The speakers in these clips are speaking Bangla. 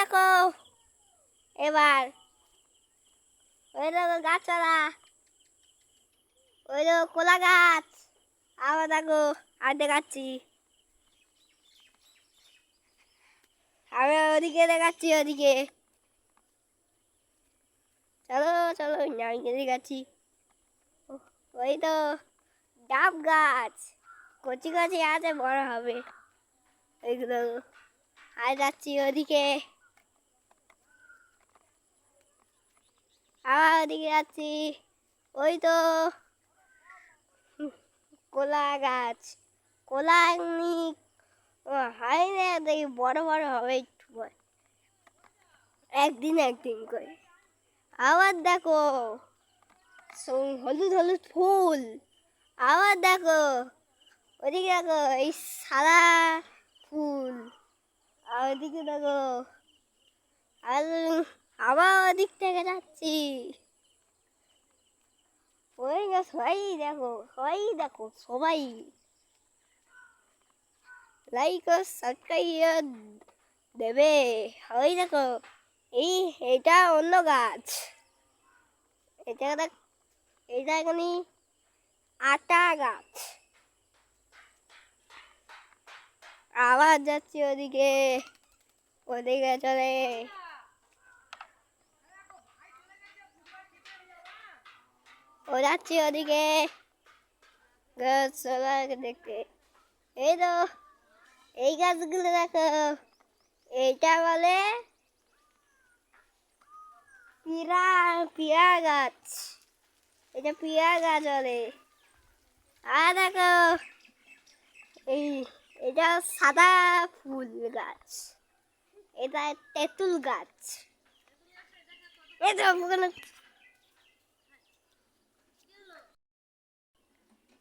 দেখো। এবার, ওই দেখো গাছপালা, ওই দেখো কলা গাছ। আবার দেখো, আর দেখাচ্ছি। আমি ওদিকে দেখাচ্ছি, ওদিকে। চলো চলো, আমি দেখাচ্ছি। ওই তো ডাব গাছ। কচি গাছে আছে, বড় হবে। ওইগুলো আর যাচ্ছি ওদিকে। আবার ওদিকে যাচ্ছি ওই তো কলা গাছ কলা এমনি হয় না, দেখি বড় বড় হবে একটু। একদিন একদিন করে। আবার দেখো হলুদ হলুদ ফুল। আবার দেখো, ওদিকে দেখো, এই সাদা ফুল। আর ওদিকে দেখো, আর আবার ওদিক থেকে যাচ্ছি। ওই না সবাই দেখো সবাই দেখো, সবাই। লাইক ও সাবস্ক্রাইব দেবে। ওই দেখো, এই, এটা অন্য গাছ। এটা দেখ এটা এখানে আটা গাছ। আবার যাচ্ছি ওদিকে ওদিকে চলে। ও যাচ্ছি ওদিকে গাছগুলোকে দেখতে এই তো এই গাছগুলো দেখো এইটা বলে পিরা পিয়া গাছ এটা পিয়া গাছ বলে আর দেখো এই এটা সাদা ফুল গাছ এটা তেঁতুল গাছ এই তো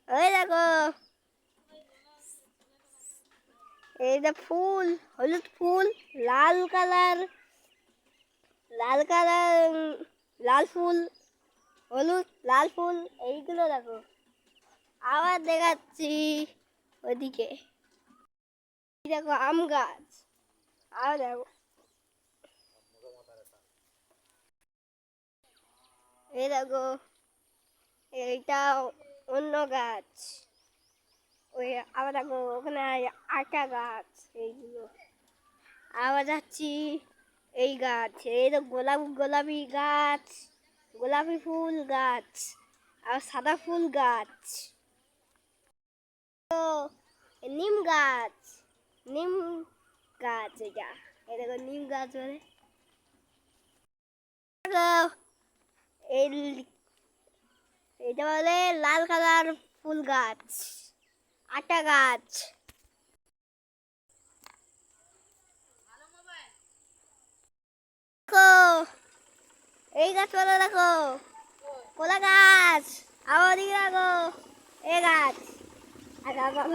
ওই দেখো। এইটা ফুল, হলুদ ফুল, লাল কালার লাল কালার, লাল ফুল, হলুদ, লাল ফুল, এইগুলো দেখো। আবার দেখাচ্ছি ওদিকে। দেখো আম গাছ। আর দেখো। এই দেখো এইটা অন্য গাছ। ওই আবার দেখো ওখানে আটা গাছ এইগুলো। আবার যাচ্ছি এই গাছ এই তো গোলাপ গোলাপি গাছ গোলাপি ফুল গাছ আর সাদা ফুল গাছ। তো নিম গাছ নিম গাছ এটা এই দেখো নিম গাছ বলে দেখো, এই এটা বলে লাল কালার ফুল গাছ, আটা গাছ। দেখো, এই গাছ বলো দেখো, কলা গাছ, আবার ওদিকে দেখো এই গাছ। আর আবার-